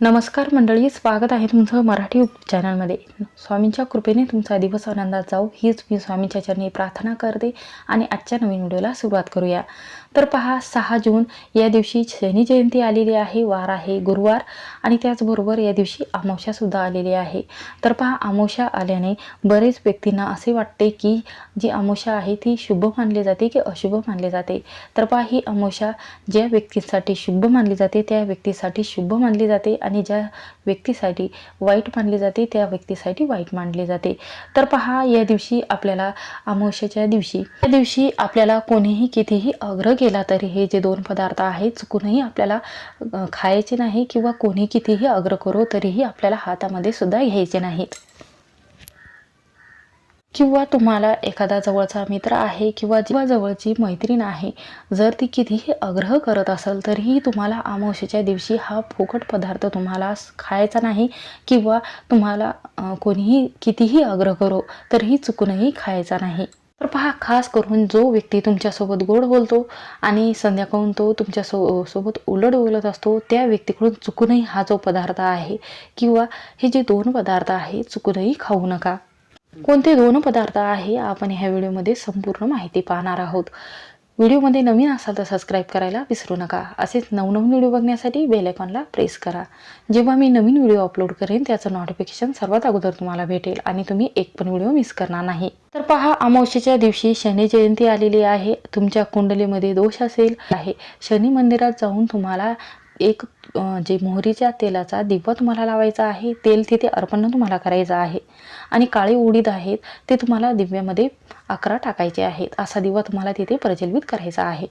नमस्कार मंडळी स्वागत आहे तुमचं मराठी चॅनलमध्ये. स्वामींच्या कृपेने तुमचा दिवस आनंदात जाऊ हीच मी स्वामींच्या चरणी प्रार्थना करते आणि आजच्या नवीन व्हिडिओला सुरुवात करूया. तर पहा सहा जून या दिवशी शनी जयंती आलेली आहे वार आहे गुरुवार. आणि त्याचबरोबर या दिवशी अमावस्यासुद्धा आलेली आहे. तर पहा अमावस्या आल्याने बरेच व्यक्तींना असे वाटते की जी अमावस्या आहे ती शुभ मानली जाते की अशुभ मानली जाते. तर पहा ही अमावस्या ज्या व्यक्तींसाठी शुभ मानली जाते त्या व्यक्तीसाठी शुभ मानली जाते. आणि ज्या व्यक्तीसाठी वाईट मानली जाते त्या व्यक्तीसाठी वाईट मानली जाते. तर पहा या दिवशी आपल्याला अमावस्याच्या दिवशी या दिवशी आपल्याला कोणीही कितीही आग्रह केला तरी हे जे दोन पदार्थ आहेत चुकूनही आपल्याला खायचे नाही किंवा कोणी कितीही आग्रह करो तरीही आपल्याला हातामध्ये सुद्धा घ्यायचे नाहीत. किंवा तुम्हाला एखादा जवळचा मित्र आहे किंवा किंवा जवळची मैत्रीण आहे जर ती कितीही आग्रह करत असेल तरीही तुम्हाला अमावस्येच्या दिवशी हा फुकट पदार्थ तुम्हाला खायचा नाही किंवा तुम्हाला कोणीही कितीही आग्रह करो तरीही चुकूनही खायचा नाही. तर पहा खास करून जो व्यक्ती तुमच्यासोबत गोड बोलतो आणि संध्याकाळून तो तुमच्या सो सोबत उलट बोलत असतो त्या व्यक्तीकडून चुकूनही हा जो पदार्थ आहे किंवा हे जे दोन पदार्थ आहे चुकूनही खाऊ नका. कोणते दोन पदार्थ आहे आपण ह्या व्हिडिओमध्ये संपूर्ण माहिती पाहणार आहोत? व्हिडिओमध्ये नवीन असाल तर सबस्क्राईब करायला विसरू नका. असेच नवनवीन व्हिडिओ बघण्यासाठी बेलायकॉनला प्रेस करा. जेव्हा मी नवीन व्हिडिओ अपलोड करेन त्याचं नोटिफिकेशन सर्वात अगोदर तुम्हाला भेटेल आणि तुम्ही एक पण व्हिडिओ मिस करणार नाही. तर पहा अमावस्येच्या दिवशी शनी जयंती आलेली आहे. तुमच्या कुंडलीमध्ये दोष असेल. आहे. शनी मंदिरात जाऊन तुम्हाला एक जे मोहरीच्या तेलाचा दिवा तुम्हाला लावायचा आहे तेल तिथे अर्पण तुम्हाला करायचं आहे. आणि काळे उडीद आहेत ते तुम्हाला दिव्यामध्ये अकरा टाकायचे आहेत. असा दिवा तुम्हाला तिथे प्रज्वलित करायचा आहे.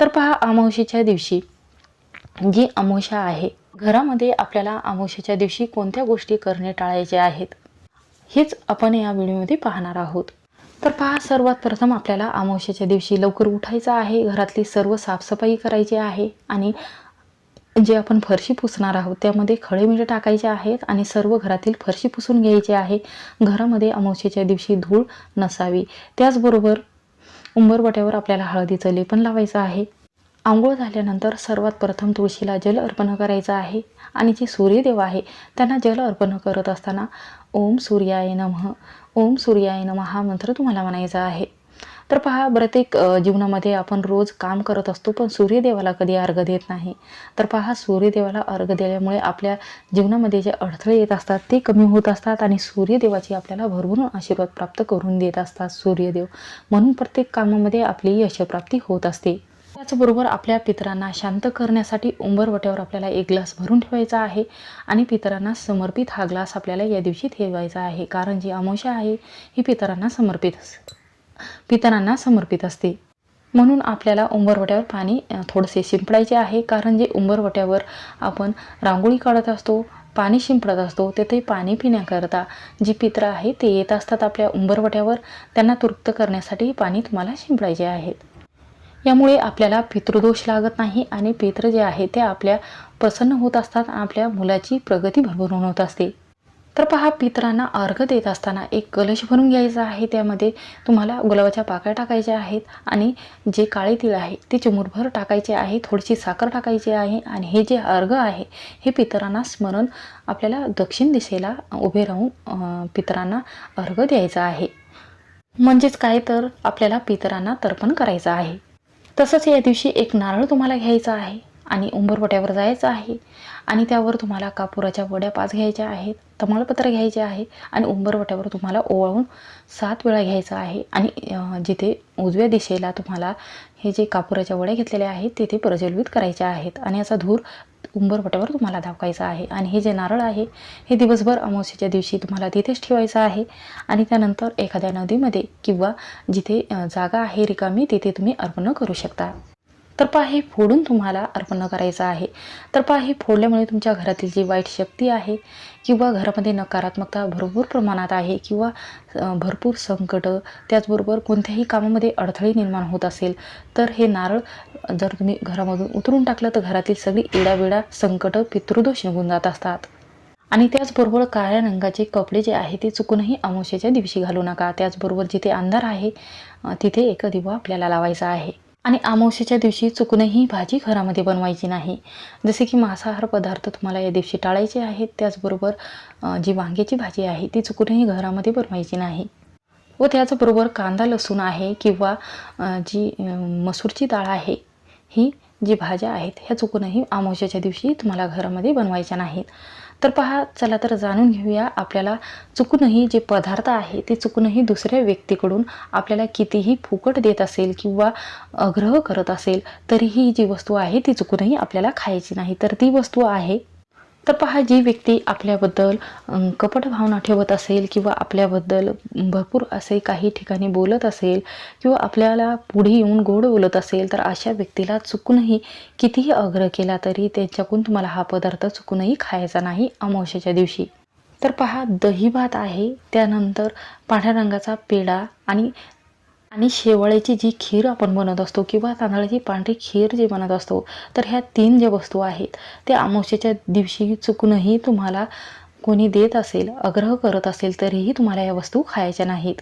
तर पहा अमावशीच्या दिवशी जी अमावशा आहे घरामध्ये आपल्याला अमावस्येच्या दिवशी कोणत्या गोष्टी करणे टाळायचे आहेत हेच आपण या व्हिडिओमध्ये पाहणार आहोत. तर पहा सर्वात प्रथम आपल्याला अमावशेच्या दिवशी लवकर उठायचं आहे घरातली सर्व साफसफाई करायची आहे आणि जे आपण फरशी पुसणार आहोत त्यामध्ये खळे मीठ टाकायचे आहेत आणि सर्व घरातील फरशी पुसून घ्यायची आहे. घरामध्ये अमावशेच्या दिवशी धूळ नसावी. त्याचबरोबर उंबरवट्यावर आपल्याला हळदीचं लेपन लावायचं आहे. आंघोळ झाल्यानंतर सर्वात प्रथम तुळशीला जल अर्पण करायचं आहे आणि जे सूर्यदेव आहे त्यांना जल अर्पण करत असताना ओम सूर्याय नमः. ओम सूर्याय नमः हा मंत्र तुम्हाला म्हणायचा आहे. तर पहा प्रत्येक जीवनामध्ये आपण रोज काम करत असतो पण सूर्यदेवाला कधी अर्घ देत नाही. तर पहा सूर्यदेवाला अर्घ दिल्यामुळे आपल्या जीवनामध्ये जे अडथळे येत असतात ते कमी होत असतात आणि सूर्यदेवाची आपल्याला भरभरून आशीर्वाद प्राप्त करून देत असतात सूर्यदेव. म्हणून प्रत्येक कामामध्ये आपली यशप्राप्ती होत असते. त्याचबरोबर आपल्या पितरांना शांत करण्यासाठी उंबरवट्यावर आपल्याला एक ग्लास भरून ठेवायचा आहे आणि पितरांना समर्पित हा ग्लास आपल्याला या दिवशी ठेवायचा आहे. कारण जी अमावस्या आहे ही पितरांना समर्पित असते पितरांना समर्पित असते. म्हणून आपल्याला उंबरवट्यावर पाणी थोडेसे शिंपडायचे आहे. कारण जे उंबरवट्यावर आपण रांगोळी काढत असतो पाणी शिंपडत असतो तेथे पाणी पिण्याकरता जी पित्र आहे ते येत असतात आपल्या उंबरवट्यावर. त्यांना तृप्त करण्यासाठी पाणी तुम्हाला शिंपडायचे आहेत यामुळे आपल्याला पितृदोष लागत नाही आणि पित्र जे आहे ते आपल्या प्रसन्न होत असतात आपल्या मुलाची प्रगती भरभरून होत असते. तर पहा पितरांना अर्घ देत असताना एक कलश भरून घ्यायचा आहे. त्यामध्ये तुम्हाला गुलाबाच्या पाकळ्या टाकायच्या आहेत आणि जे काळे तीळ आहे ते चिमुरभर टाकायचे आहे थोडीशी साखर टाकायची आहे आणि हे जे अर्घ आहे हे पितरांना स्मरण आपल्याला दक्षिण दिशेला उभे राहून पितरांना अर्घ द्यायचा आहे. म्हणजेच काय तर आपल्याला पितरांना तर्पण करायचं आहे. तसंच या दिवशी एक नारळ तुम्हाला घ्यायचा आहे. आणि उंबरवट्यावर जायचं आहे. आणि त्यावर तुम्हाला कापुराच्या वड्या पाच घ्यायच्या आहेत तमालपत्र घ्यायचे आहे आणि उंबरवट्यावर तुम्हाला ओवाळून सात वेळा घ्यायचं आहे. आणि जिथे उजव्या दिशेला तुम्हाला हे जे कापुराच्या वड्या घेतलेल्या आहेत तिथे प्रज्वलित करायच्या आहेत. आणि असा धूर उंबरवट्यावर तुम्हाला दाखवायचा आहे. आणि हे जे नारळ आहे हे दिवसभर अमावस्येच्या दिवशी तुम्हाला तिथेच ठेवायचं आहे. आणि त्यानंतर एखाद्या नदीमध्ये किंवा जिथे जागा आहे रिकामी तिथे तुम्ही अर्पण करू शकता. तर पहा हे फोडून तुम्हाला अर्पण करायचं आहे. तर पहा हे फोडल्यामुळे तुमच्या घरातील जी वाईट शक्ती आहे किंवा घरामध्ये नकारात्मकता भरपूर प्रमाणात आहे किंवा भरपूर संकट त्याचबरोबर कोणत्याही कामामध्ये अडथळे निर्माण होत असेल तर हे नारळ जर तुम्ही घरामधून उतरून टाकलं तर घरातील सगळी इडाबिडा संकट पितृदोष निघून जात असतात. आणि त्याचबरोबर काळ्या रंगाचे कपडे जे आहे ते चुकूनही अमावस्येच्या दिवशी घालू नका. त्याचबरोबर जिथे अंधार आहे तिथे एक दिवा आपल्याला लावायचा आहे. आणि अमावस्येच्या दिवशी चुकूनही भाजी घरामध्ये बनवायची नाही. जसे की मांसाहार पदार्थ तुम्हाला या दिवशी टाळायचे आहेत त्याचबरोबर जी वांग्याची भाजी आहे ती चुकूनही घरामध्ये बनवायची नाही. व त्याचबरोबर कांदा लसूण आहे किंवा जी मसूरची डाळ आहे ही जी भाज्या आहेत ह्या चुकूनही अमावस्याच्या दिवशी तुम्हाला घरामध्ये बनवायच्या नाहीत. तर पहा चला तर जाणून घेऊया आपल्याला चुकूनही जे पदार्थ आहे ते चुकूनही दुसऱ्या व्यक्तीकडून आपल्याला कितीही फुकट देत असेल किंवा आग्रह करत असेल तरीही जी वस्तू आहे ती चुकूनही आपल्याला खायची नाही. तर ती वस्तू आहे तर पहा जी व्यक्ती आपल्याबद्दल कपट भावना ठेवत असेल किंवा आपल्याबद्दल भरपूर असे काही ठिकाणी बोलत असेल किंवा आपल्याला पुढे येऊन गोड बोलत असेल तर अशा व्यक्तीला चुकूनही कितीही आग्रह केला तरी त्यांच्याकडून तुम्हाला हा पदार्थ चुकूनही खायचा नाही अमावश्याच्या दिवशी. तर पहा दही भात आहे त्यानंतर पांढऱ्या रंगाचा पेढा आणि आणि शेवाळ्याची जी खीर आपण बनवत असतो किंवा तांदळाची पांढरी खीर जी बनवत असतो तर ह्या तीन ज्या वस्तू आहेत त्या अमावस्येच्या दिवशी चुकूनही तुम्हाला कोणी देत असेल आग्रह करत असेल तरीही तुम्हाला या वस्तू खायच्या नाहीत.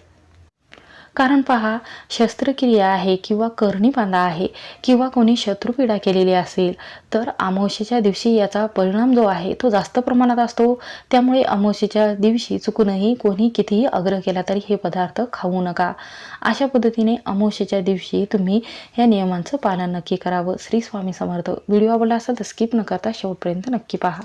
कारण पहा शस्त्रक्रिया आहे किंवा करणी बांधा आहे किंवा कोणी शत्रुपीडा केलेली असेल तर अमावस्येच्या दिवशी याचा परिणाम जो आहे तो जास्त प्रमाणात असतो. त्यामुळे अमावस्येच्या दिवशी चुकूनही कोणी कितीही आग्रह केला तरी हे पदार्थ खाऊ नका. अशा पद्धतीने अमावस्येच्या दिवशी तुम्ही या नियमांचं पालन नक्की करावं. श्री स्वामी समर्थ. व्हिडिओ आवडला असेल तर स्किप न करता शेवटपर्यंत नक्की पहा.